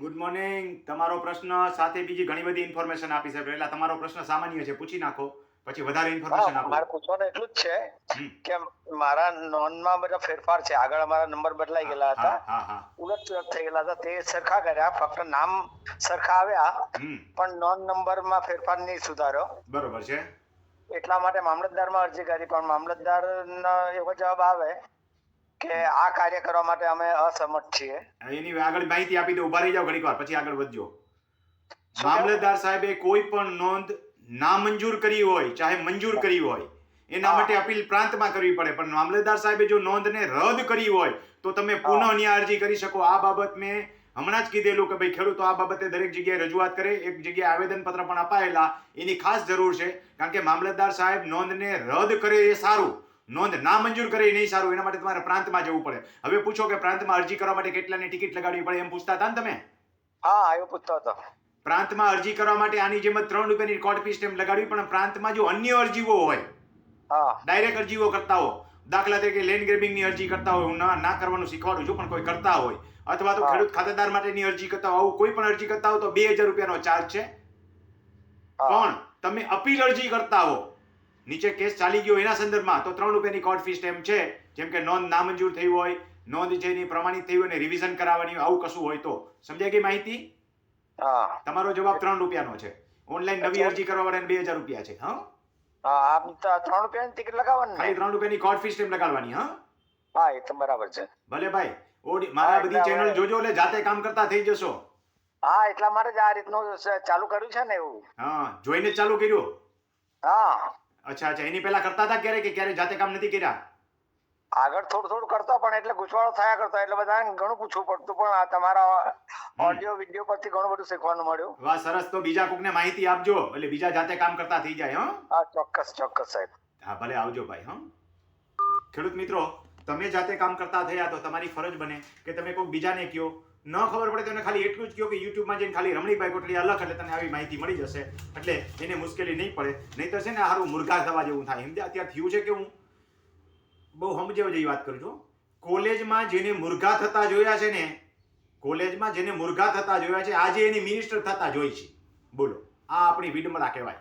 Good morning તમારો પ્રશ્ન સાથે બીજી ઘણી બધી ઇન્ફોર્મેશન આપી છે. એટલે તમારો પ્રશ્ન સામાન્ય છે પૂછી નાખો. પછી વધારે ઇન્ફોર્મેશન આપો. મારે પૂછવાનું એટલું જ છે કે મારા નોંધમાં બધા ફેરફાર છે. આગળ અમારા નંબર બદલાઈ ગયેલા હતા. ઉલટ સુલટ થઈ ગયેલા હતા. તે સરખા કર્યા ફક્ત નામ સરખા આવ્યા પણ પણ નંબર નંબરમાં ફેરફાર નહીં સુધાર્યો. બરોબર છે. એટલા માટે મામલતદારમાં અરજી કરી પણ મામલતદારનો એવો જવાબ આવે કે આ કાર્ય કરવા માટે અમે અસમર્થ છીએ. એની આગળ માહિતી આપી દો ઊભા રહી જાઓ ઘડીક વાર પછી આગળ વધજો. મામલતદાર સાહેબે કોઈ પણ નોંધ નામંજૂર કરી હોય ચાહે મંજૂર કરી હોય એના માટે અપીલ પ્રાંતમાં કરવી પડે. પણ મામલતદાર સાહેબે જો નોંધને રદ કરી હોય તો તમે પુનઃ અરજી કરી શકો. આ બાબત મેં હમણાં જ કીધેલું કે ભાઈ ખેડૂતો આ બાબતે દરેક જગ્યાએ રજૂઆત કરે એક જગ્યાએ આવેદનપત્ર પણ અપાયેલા એની ખાસ જરૂર છે. કારણ કે મામલતદાર સાહેબ નોંધને રદ કરે એ સારું. નોંધ ના મંજૂર કરે નહીં સારું એના માટે તમારે પ્રાંતમાં જવું પડે. હવે પૂછો કે પ્રાંતમાં અરજી કરવા માટે કેટલાની ટિકિટ લગાડવી પડે એમ પૂછતા હતા ને તમે? હા એવું પૂછતા હતા. પ્રાંતમાં અરજી કરવા માટે આની જેમ ત્રણ રૂપિયાની કોર્ટ ફી સ્ટેમ્પ લગાડવી પણ પ્રાંતમાં જો અન્ય અરજીઓ હોય ડાયરેક્ટ અરજીઓ કરતા હો દાખલા તરીકે લેન્ડ ગ્રેબિંગની અરજી કરતા હોય હું ના કરવાનું શીખવાડું છું પણ કોઈ કરતા હોય અથવા તો ખેડૂત ખાતેદાર માટેની અરજી કરતા હોય આવું કોઈ પણ અરજી કરતા હોય તો બે હજાર રૂપિયાનો ચાર્જ છે. પણ તમે અપીલ અરજી કરતા હો નીચે કેસ ચાલી ગયો એના સંદર્ભમાં તો ત્રણ રૂપિયાની કોર્ટ ફી સ્ટેમ્પ છે જેમ કે નોંધ નામંજૂર થઈ હોય નોંધ છે એની પ્રમાણિત થઈ હોય રિવિઝન કરાવવાની હોય, આવું કશું હોય તો. સમજાય ગઈ માહિતી? હા. તમારો જવાબ ત્રણ રૂપિયાનો છે. ઓનલાઈન નવી અરજી કરવા વાળાને બે હજાર રૂપિયા છે હા? આમ ત્રણ રૂપિયાની ટિકિટ લગાવવાની ખાલી ત્રણ રૂપિયાની કોર્ટ ફી સ્ટેમ્પ લગાડવાની હા? હા એ તો બરાબર છે. ભલે ભાઈ ઓડી મારા બધી ચેનલ જોજો એટલે જાતે કામ કરતા થઈ જશો. હા એટલા માટે જ આ રીતનું ચાલુ કર્યું છે ને એવું. હા જોઈને ચાલુ કર્યું? હા. અચ્છા અચ્છા. એની પહેલા કરતા હતા ક્યારે કે ક્યારે જાતે કામ નથી કર્યા? આગળ થોડું થોડું કરતો પણ એટલે ગુસવાળો થયા કરતો. એટલે બધાને ઘણું પૂછવું પડતું પણ આ તમારા ઓડિયો વિડિયો પરથી ઘણું બધું શીખવાનું મળ્યું. વાહ સરસ. તો બીજા કોકને માહિતી આપજો. એટલે બીજા જાતે કામ કરતા થઈ જાય હા? હા ચોક્કસ ચોક્કસ સાહેબ. હા ભલે આવજો ભાઈ હા? ખેડૂત મિત્રો તમે જાતે કામ કરતા થયા તો તમારી ફરજ બને કે તમે કોઈ બીજાને કહો. ન ખબર પડે તો ખાલી એટલું જ કહો કે યુટ્યુબમાં જઈને ખાલી રમણીભાઈ કોટલી અલગ એટલે તને આવી માહિતી મળી જશે. એટલે એને મુશ્કેલી નહીં પડે. નહીં તો છે ને સારું મુર્ઘા થવા જેવું થાય. એમ અત્યારે થયું છે કે હું બહુ સમજાવ જેવી વાત કરું છું. કોલેજમાં જેને મુર્ઘા થતા જોયા છે ને, કોલેજમાં જેને મુર્ઘા થતા જોયા છે, આજે એની મિનિસ્ટર થતા જોઈ છે. બોલો, આ આપણી વિડમળા કહેવાય.